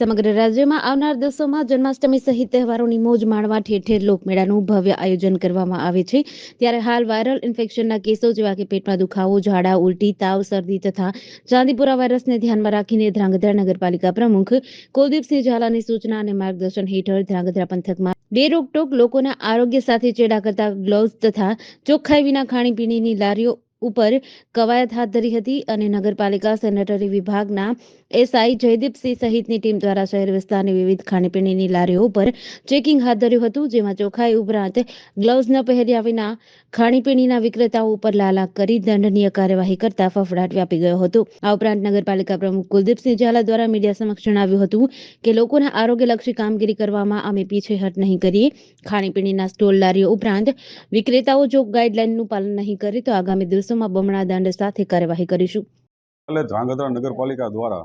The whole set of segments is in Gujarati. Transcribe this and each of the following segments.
સમગ્ર રાજ્યમાં આવનાર દિવસોમાં જન્માષ્ટમી સહિત તહેવારોની મોજ માણવા ઠેર ઠેર લોકમેળાનું ભવ્ય આયોજન કરવામાં આવે છે. ત્યારે હાલ વાયરલ ઇન્ફેક્શનના કેસો જેવા કે પેટમાં દુખાવો, ઝાડા, ઉલટી, તાવ, શરદી તથા ચાંદીપુરા વાયરસને ધ્યાનમાં રાખીને ધ્રાંગધ્રા નગરપાલિકા પ્રમુખ કુલદીપસિંહ ઝાલાની સૂચના અને માર્ગદર્શન હેઠળ ધ્રાંગધ્રા પંથકમાં બે રોકટોક લોકોના આરોગ્ય સાથે ચેડા કરતા ગ્લોવ્સ તથા ચોખ્ખાઈ વિના ખાણીપીણીની લારીઓ ઉપર કવાયત હાથ ધરી હતી અને નગરપાલિકા સેનેટરી વિભાગના એસઆઈ જયદીપસિંહ સહિતની ટીમ દ્વારા શહેર વિસ્તારની વિવિધ ખાણીપીણીની લારીઓ ઉપર ચેકિંગ હાથ ધર્યું હતું, જેમાં ચોખાઈ ઉપરાંત ગ્લવ્સ ન પહેર્યા વિના ખાણીપીણીના વિક્રેતાઓ ઉપર લાલા કરી દંડનીય કાર્યવાહી કરતા ફફડાટ વ્યાપી ગયો હતો. આ ઉપરાંત નગરપાલિકા પ્રમુખ કુલદીપસિંહ ઝાલા દ્વારા મીડિયા સમક્ષ જણાવ્યું હતું કે, લોકોના આરોગ્યલક્ષી કામગીરી કરવામાં અમે પીછેહટ નહીં કરીએ. ખાણીપીણીના સ્ટોલ લારીઓ ઉપરાંત વિક્રેતાઓ જો ગાઈડલાઈનનું પાલન નહીં કરે તો આગામી દિવસોમાં બમણા દંડ સાથે કાર્યવાહી કરીશું. એટલે ધ્રાંગધ્રા નગરપાલિકા દ્વારા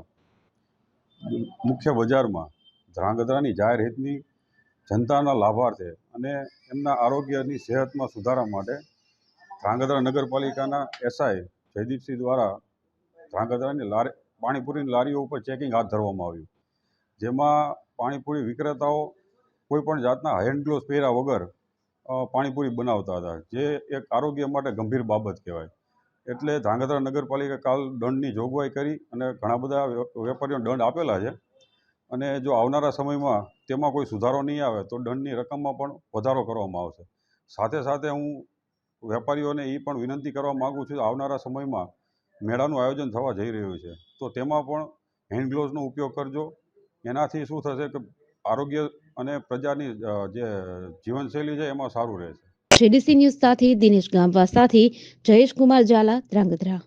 મુખ્ય બજારમાં ધ્રાંગધ્રાની જાહેર હિતની જનતાના લાભાર્થે અને એમના આરોગ્યની સેહતમાં સુધારા માટે ધ્રાંગધ્રા નગરપાલિકાના એસઆઈ જયદીપસિંહ દ્વારા ધ્રાંગધ્રાની લારી, પાણીપુરીની લારીઓ ઉપર ચેકિંગ હાથ ધરવામાં આવ્યું. જેમાં પાણીપુરી વિક્રેતાઓ કોઈપણ જાતના હેન્ડ ગ્લોવ્સ પહેર્યા વગર પાણીપુરી બનાવતા હતા, જે એક આરોગ્ય માટે ગંભીર બાબત કહેવાય. એટલે ધ્રાંગધ્રા નગરપાલિકા કાલ દંડની જોગવાઈ કરી અને ઘણા બધા વેપારીઓને દંડ આપેલા છે. અને જો આવનારા સમયમાં તેમાં કોઈ સુધારો નહીં આવે, તો દંડની રકમમાં પણ વધારો કરવામાં આવશે. સાથે સાથે હું વેપારીઓને એ પણ વિનંતી કરવા માગું છું, આવનારા સમયમાં મેળાનું આયોજન થવા જઈ રહ્યું છે. તો તેમાં પણ હેન્ડ ગ્લોવ્સનો ઉપયોગ કરજો. એનાથી શું થશે કે આરોગ્ય અને પ્રજાની જે જીવનશૈલી છે એમાં સારું રહેશે જેડીસી ન્યૂઝ સાથે દિનેશ ગામવા સાથે જયેશ કુમાર ઝાલા, ધ્રાંગધ્રા.